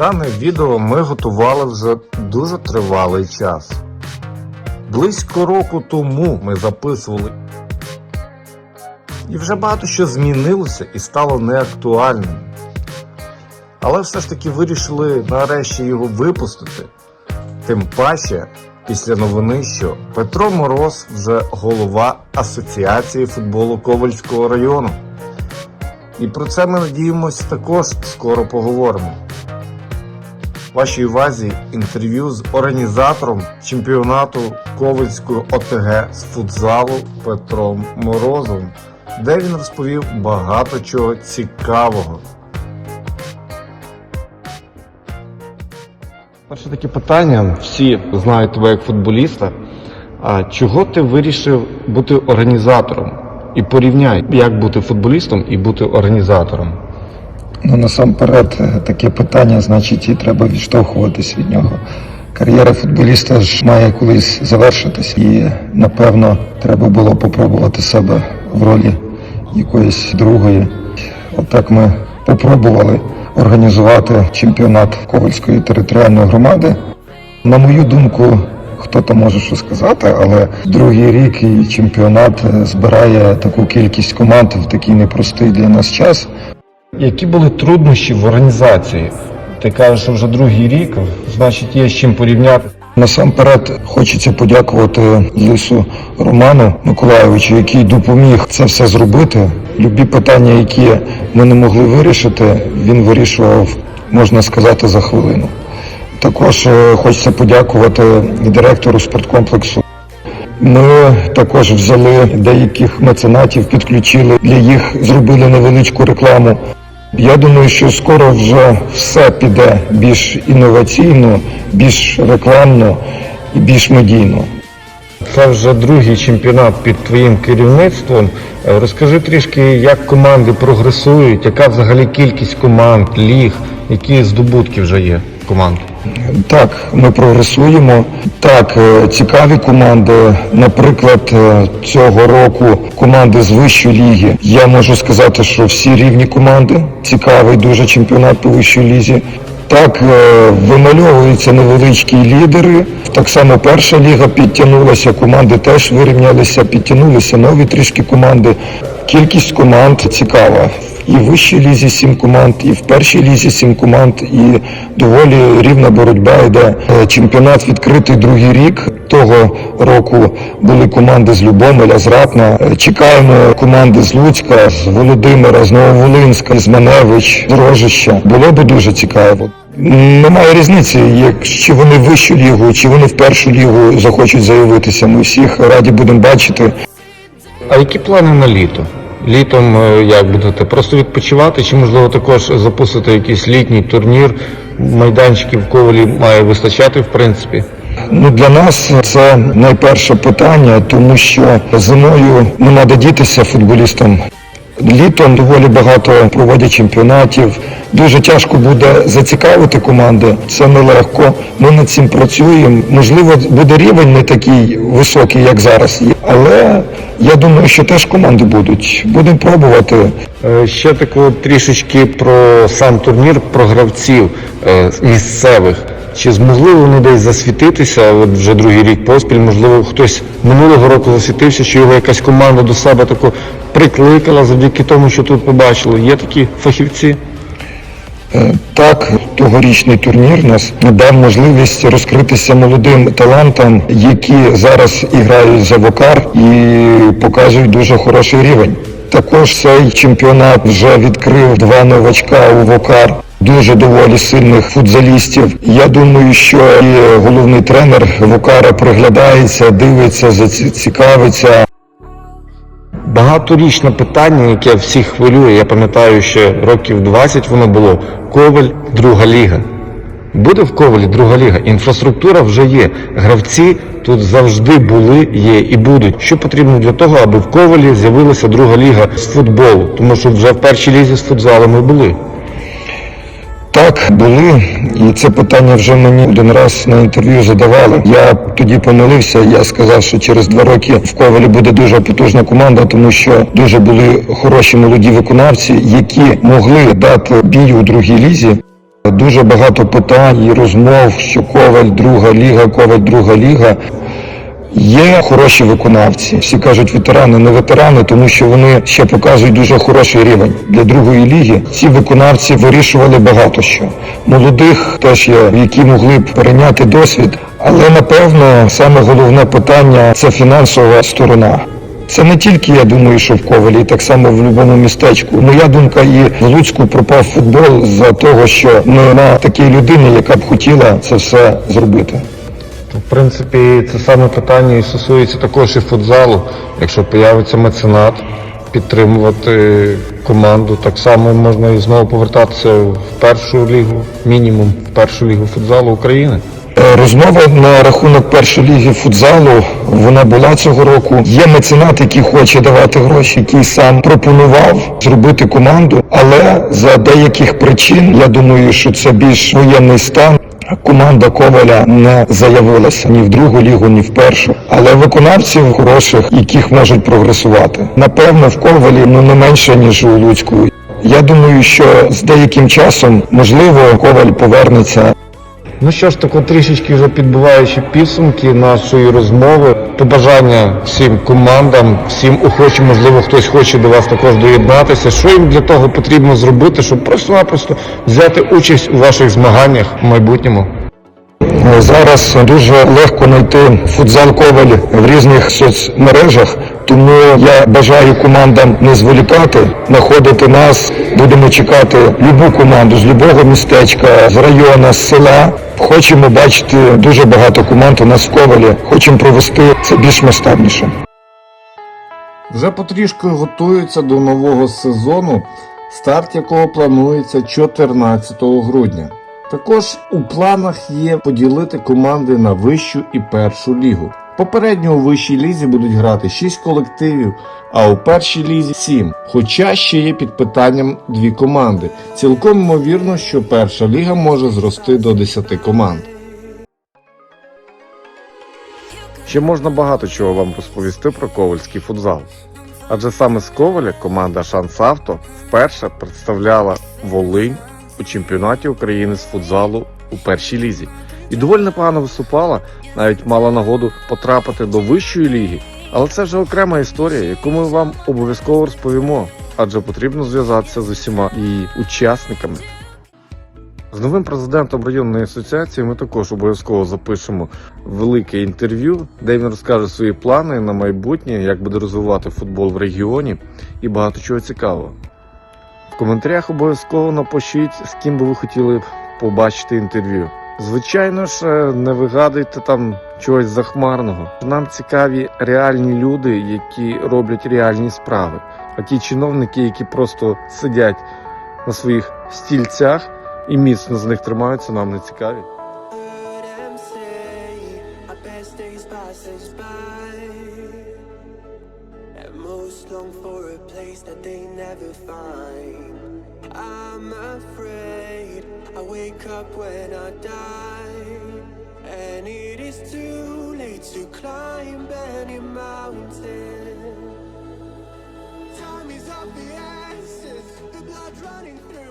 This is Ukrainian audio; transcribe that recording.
Дане відео ми готували вже дуже тривалий час. Близько року тому ми записували. І вже багато що змінилося і стало неактуальним. Але все ж таки вирішили нарешті його випустити. Тим паче, після новини, що Петро Мороз вже голова Асоціації футболу Ковальського району. І про це ми надіємось також скоро поговоримо. Вашій увазі інтерв'ю з організатором чемпіонату Ковальської ОТГ з футзалу Петром Морозовим, де він розповів багато чого цікавого. Перше таке питання. Всі знають тебе як футболіста. А чого ти вирішив бути організатором? І порівняй, як бути футболістом і бути організатором. Ну, насамперед, е, таке питання, значить, і треба відштовхуватись від нього. Кар'єра футболіста ж має колись завершитись, і напевно треба було попробувати себе в ролі якоїсь другої. Отак ми попробували організувати чемпіонат Ковальської територіальної громади. На мою думку, хто там може що сказати, але другий рік і чемпіонат е, збирає таку кількість команд в такий непростий для нас час. Які були труднощі в організації? Ти кажеш, що вже другий рік, значить є з чим порівняти. Насамперед хочеться подякувати Лису Роману Миколайовичу, який допоміг це все зробити. Любі питання, які ми не могли вирішити, він вирішував, можна сказати, за хвилину. Також е, хочеться подякувати директору спорткомплексу. Ми також взяли деяких меценатів, підключили для їх, зробили невеличку рекламу. Я думаю, що скоро вже все піде більш інноваційно, більш рекламно і більш медійно. Це вже другий чемпіонат під твоїм керівництвом. Е, Розкажи трішки, як команди прогресують, яка взагалі кількість команд, ліг, які здобутки вже є команд. Так, ми прогресуємо. Так, е, цікаві команди. Наприклад, е, цього року команди з вищої ліги. Я можу сказати, що всі рівні команди. Цікавий дуже чемпіонат по вищій лізі. Так, е, вимальовуються невеличкі лідери. Так само перша ліга підтягнулася, команди теж вирівнялися, підтягнулися нові трішки команди. Кількість команд цікава. І в вищій лізі сім команд, і в першій лізі сім команд, і доволі рівна боротьба йде. Е, Чемпіонат відкритий другий рік. Того року були команди з Любомеля, з Ратна. Е, Чекаємо команди з Луцька, з Володимира, з Нововолинська, з Маневич, з Рожища. Було би дуже цікаво. Немає різниці, як чи вони в вищу лігу, чи вони в першу лігу захочуть заявитися. Ми всіх раді будемо бачити. А які плани на літо? Літом е, як будете? Просто відпочивати, чи можливо також запустити якийсь літній турнір? Майданчиків ковалі має вистачати, в принципі. Ну для нас це найперше питання, тому що зимою не треба дітися футболістам. Літом доволі багато проводять чемпіонатів. Дуже тяжко буде зацікавити команди. Це нелегко. Ми над цим працюємо. Можливо, буде рівень не такий високий, як зараз. є. Але я думаю, що теж команди будуть. Будемо пробувати. Е, Ще тако трішечки про сам турнір, про гравців е, місцевих. Чи змогли вони десь засвітитися? От вже другий рік поспіль, можливо, хтось минулого року засвітився, що його якась команда до себе тако прикликала завдяки тому, що тут побачили. Є такі фахівці? Е, Так, тогорічний турнір нас дав можливість розкритися молодим талантам, які зараз і грають за Вокар і показують дуже хороший рівень. Також цей чемпіонат вже відкрив два новачка у Вокар. Дуже доволі сильних футзалістів. Я думаю, що і головний тренер Вокара приглядається, дивиться, заці- цікавиться. Багаторічне питання, яке всіх хвилює, я пам'ятаю, ще років 20 воно було. Коваль, друга ліга. Буде в Ковалі друга ліга. Інфраструктура вже є. Гравці тут завжди були, є і будуть. Що потрібно для того, аби в Ковалі з'явилася друга ліга з футболу? Тому що вже в першій лізі з футзалу ми були. Так, були, і це питання вже мені один раз на інтерв'ю задавали. Я тоді помилився. Я сказав, що через два роки в Ковалі буде дуже потужна команда, тому що дуже були хороші молоді виконавці, які могли дати бій у другій лізі. Дуже багато питань і розмов, що Коваль друга ліга, Коваль друга ліга. Є хороші виконавці. Всі кажуть ветерани, не ветерани, тому що вони ще показують дуже хороший рівень для другої ліги. Ці виконавці вирішували багато що. Молодих теж є, які могли б перейняти досвід. Але напевно саме головне питання це фінансова сторона. Це не тільки я думаю, що в Ковалі, так само в будь-якому містечку. Моя думка і в Луцьку пропав футбол за того, що нема такої людини, яка б хотіла це все зробити. В принципі, це саме питання і стосується також і футзалу. Якщо появиться меценат, підтримувати команду, так само можна і знову повертатися в першу лігу, мінімум в першу лігу футзалу України. Е, Розмова на рахунок першої ліги футзалу вона була цього року. Є меценат, який хоче давати гроші, який сам пропонував зробити команду, але за деяких причин я думаю, що це більш воєнний стан. Команда Коваля не заявилася ні в другу лігу, ні в першу, але виконавців хороших, яких можуть прогресувати. Напевно, в Ковалі ну не менше ніж у Луцьку. Я думаю, що з деяким часом можливо Коваль повернеться Ну що ж, тако трішечки вже підбиваючи підсумки нашої розмови, побажання всім командам, всім охочим, можливо, хтось хоче до вас також доєднатися. Що їм для того потрібно зробити, щоб просто-напросто взяти участь у ваших змаганнях в майбутньому? Зараз дуже легко знайти футзал Коваль в різних соцмережах, тому я бажаю командам не зволікати, знаходити нас. Будемо чекати любу команду з любого містечка, з району, з села. Хочемо бачити дуже багато команд у нас в Ковалі. Хочемо провести це більш масштабніше. Вже потрішки готуються до нового сезону, старт якого планується 14 грудня. Також у планах є поділити команди на вищу і першу лігу. Попередньо у вищій лізі будуть грати 6 колективів, а у першій лізі 7. Хоча ще є під питанням дві команди. Цілком ймовірно, що перша ліга може зрости до 10 команд. Ще можна багато чого вам розповісти про ковальський футзал. Адже саме з Коваля команда Шанс Авто вперше представляла Волинь у чемпіонаті України з футзалу у першій лізі. І доволі непогано виступала, навіть мала нагоду потрапити до вищої ліги. Але це вже окрема історія, яку ми вам обов'язково розповімо, адже потрібно зв'язатися з усіма її учасниками. З новим президентом районної асоціації ми також обов'язково запишемо велике інтерв'ю, де він розкаже свої плани на майбутнє, як буде розвивати футбол в регіоні і багато чого цікавого. Коментарях обов'язково напишіть, з ким би ви хотіли б побачити інтерв'ю. Звичайно ж, е, не вигадуйте там чогось захмарного. Нам цікаві реальні люди, які роблять реальні справи. А ті чиновники, які просто сидять на своїх стільцях і міцно з них тримаються, нам не цікаві. long for a place that they never find I'm afraid I wake up when I die. And it is too late to climb any mountain. Time is of the essence, the blood running through